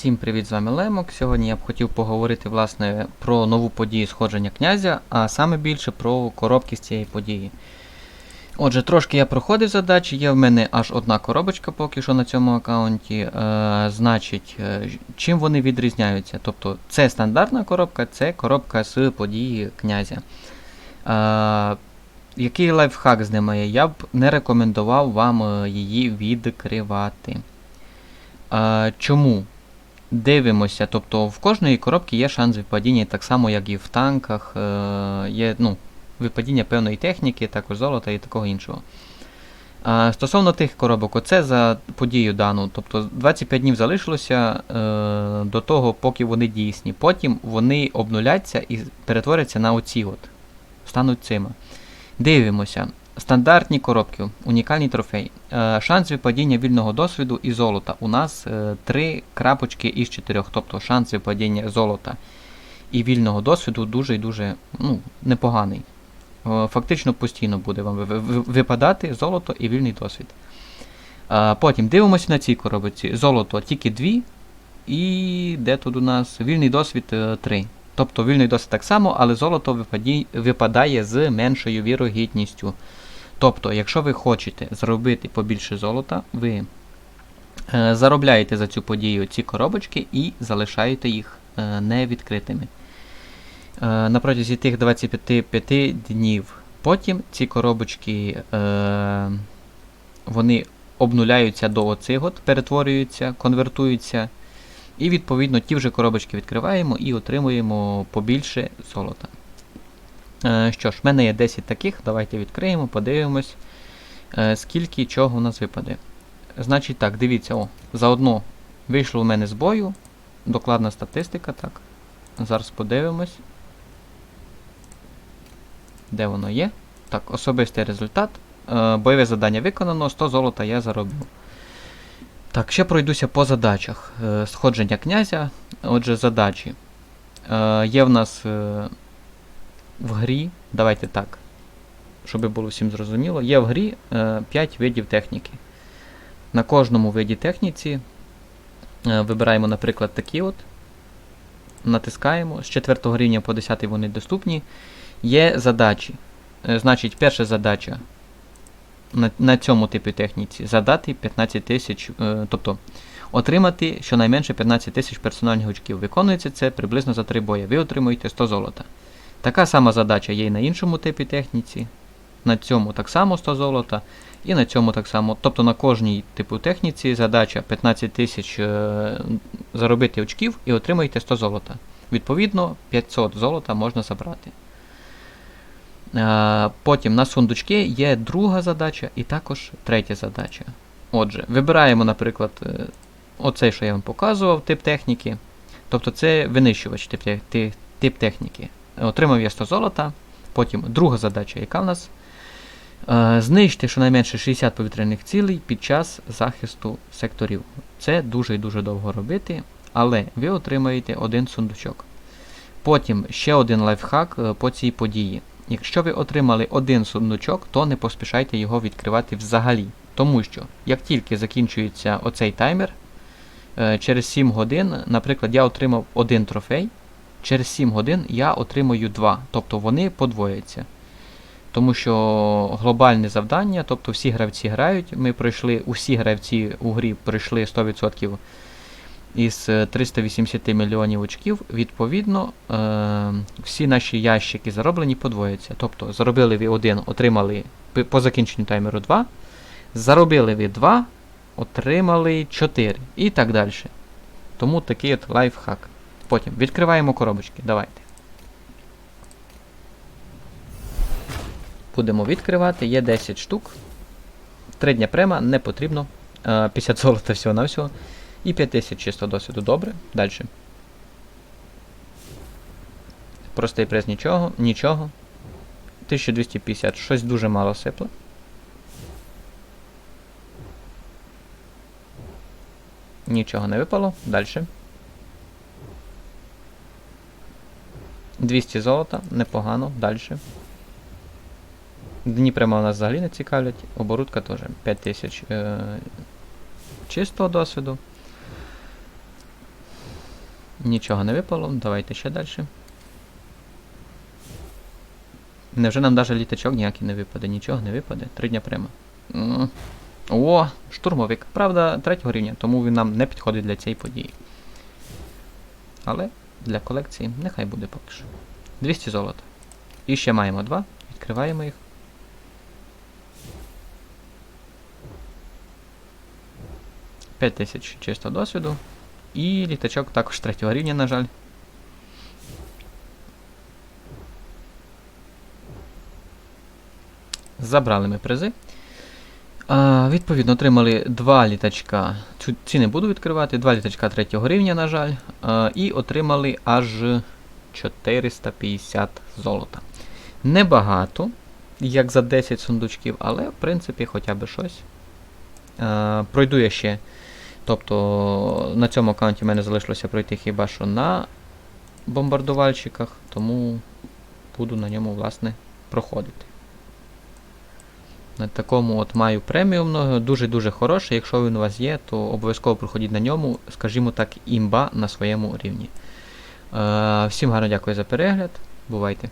Всім привіт, з вами Лемок. Сьогодні я б хотів поговорити власне про нову подію сходження князя, а саме більше про коробки з цієї події. Отже, трошки я проходив задачі, є в мене аж одна коробочка поки що на цьому аккаунті. Е, значить, е, чим вони відрізняються? Тобто це стандартна коробка, це коробка з події князя. Е, який лайфхак з ними є? Я б не рекомендував вам е, її відкривати. Е, чому? Дивимося, тобто в кожної коробки є шанс випадіння, так само, як і в танках. Е, є ну, випадіння певної техніки, також золота і такого іншого. А, стосовно тих коробок, оце за подію дану. Тобто 25 днів залишилося е, до того, поки вони дійсні. Потім вони обнуляться і перетворяться на оці от. Стануть цими. Дивимося. Стандартні коробки, унікальний трофей. Е, шанс випадіння вільного досвіду і золота. У нас е, 3 крапочки із 4, тобто шанс випадіння золота і вільного досвіду дуже і дуже ну, непоганий. Е, фактично постійно буде вам ви- ви- випадати золото і вільний досвід. Е, потім дивимося на цій коробці. Золото тільки 2. І де тут у нас? Вільний досвід 3. Тобто вільний досвід так само, але золото випадає з меншою вірогідністю. Тобто, якщо ви хочете зробити побільше золота, ви е, заробляєте за цю подію ці коробочки і залишаєте їх е, невідкритими. Е, на протязі тих 25 днів. Потім ці коробочки вони обнуляються до оцих от, перетворюються, конвертуються. І відповідно ті вже коробочки відкриваємо і отримуємо побільше золота. Е, що ж, в мене є 10 таких. Давайте відкриємо, подивимось, е, скільки чого у нас випаде. Значить так, дивіться, о, заодно вийшло у мене з бою. Докладна статистика, так. Зараз подивимось. Де воно є? Так, особистий результат. Е, бойове завдання виконано, 100 золота я заробив. Так, ще пройдуся по задачах. Сходження князя. Отже, задачі. Є в нас в грі, давайте так, щоб було всім зрозуміло, є в грі е, 5 видів техніки. На кожному виді техніці е, вибираємо, наприклад, такі от. Натискаємо. З 4 рівня по 10 вони доступні. Є задачі. Е, значить, перша задача на, на цьому типі техніці задати 15 тисяч, е, тобто отримати щонайменше 15 тисяч персональних очків. Виконується це приблизно за 3 бої. Ви отримуєте 100 золота. Така сама задача є і на іншому типі техніці. На цьому так само 100 золота. І на цьому так само. Тобто на кожній типу техніці задача 15 тисяч е, заробити очків і отримаєте 100 золота. Відповідно, 500 золота можна забрати. Е, Потім на сундучки є друга задача і також третя задача. Отже, вибираємо, наприклад, е, оцей, що я вам показував, тип техніки. Тобто це винищувач тип, тип техніки. Отримав я 100 золота. Потім друга задача, яка в нас? Е, Знищити щонайменше 60 повітряних цілей під час захисту секторів. Це дуже і дуже довго робити, але ви отримаєте один сундучок. Потім ще один лайфхак е, по цій події. Якщо ви отримали один сундучок, то не поспішайте його відкривати взагалі. Тому що, як тільки закінчується оцей таймер, е, через 7 годин, наприклад, я отримав один трофей, через 7 годин я отримую 2, тобто вони подвояться. Тому що глобальне завдання, тобто всі гравці грають, ми пройшли, усі гравці у грі пройшли 100% із е, 380 мільйонів очків, відповідно, е, всі наші ящики зароблені подвояться. Тобто заробили ви один, отримали по закінченню таймеру 2, заробили ви 2, отримали 4 і так далі. Тому такий от лайфхак. Потім відкриваємо коробочки. Давайте. Будемо відкривати, є 10 штук. 3 дня према не потрібно. Е, 50 золота всього на всього. І 5000 чисто досвіду. Добре. Далі. Простий приз нічого. Нічого. 1250. Щось дуже мало сипле. Нічого не випало. Далі. 200 золота, непогано, далі. Дні прямо нас взагалі не цікавлять, оборудка теж 5000 е, чистого досвіду. Нічого не випало, давайте ще далі. Невже нам навіть літачок ніякий не випаде, нічого не випаде. Три дня прямо. О, штурмовик. Правда, третього рівня, тому він нам не підходить для цієї події. Але для колекції нехай буде поки що. 200 золота. І ще маємо два. Відкриваємо їх. П'ять тисяч чисто досвіду. І літачок також третього рівня, на жаль. Забрали ми призи. Відповідно, отримали два літачка. Ці не буду відкривати, два літачка третього рівня, на жаль. А, і отримали аж 450 золота. Небагато, як за 10 сундучків, але в принципі хоча б щось. А, пройду я ще. Тобто на цьому аккаунті в мене залишилося пройти хіба що на бомбардувальщиках, тому буду на ньому, власне, проходити. На такому от маю преміумного, дуже-дуже хороший. Якщо він у вас є, то обов'язково проходіть на ньому, скажімо так, імба на своєму рівні. Е, всім гарно дякую за перегляд. Бувайте!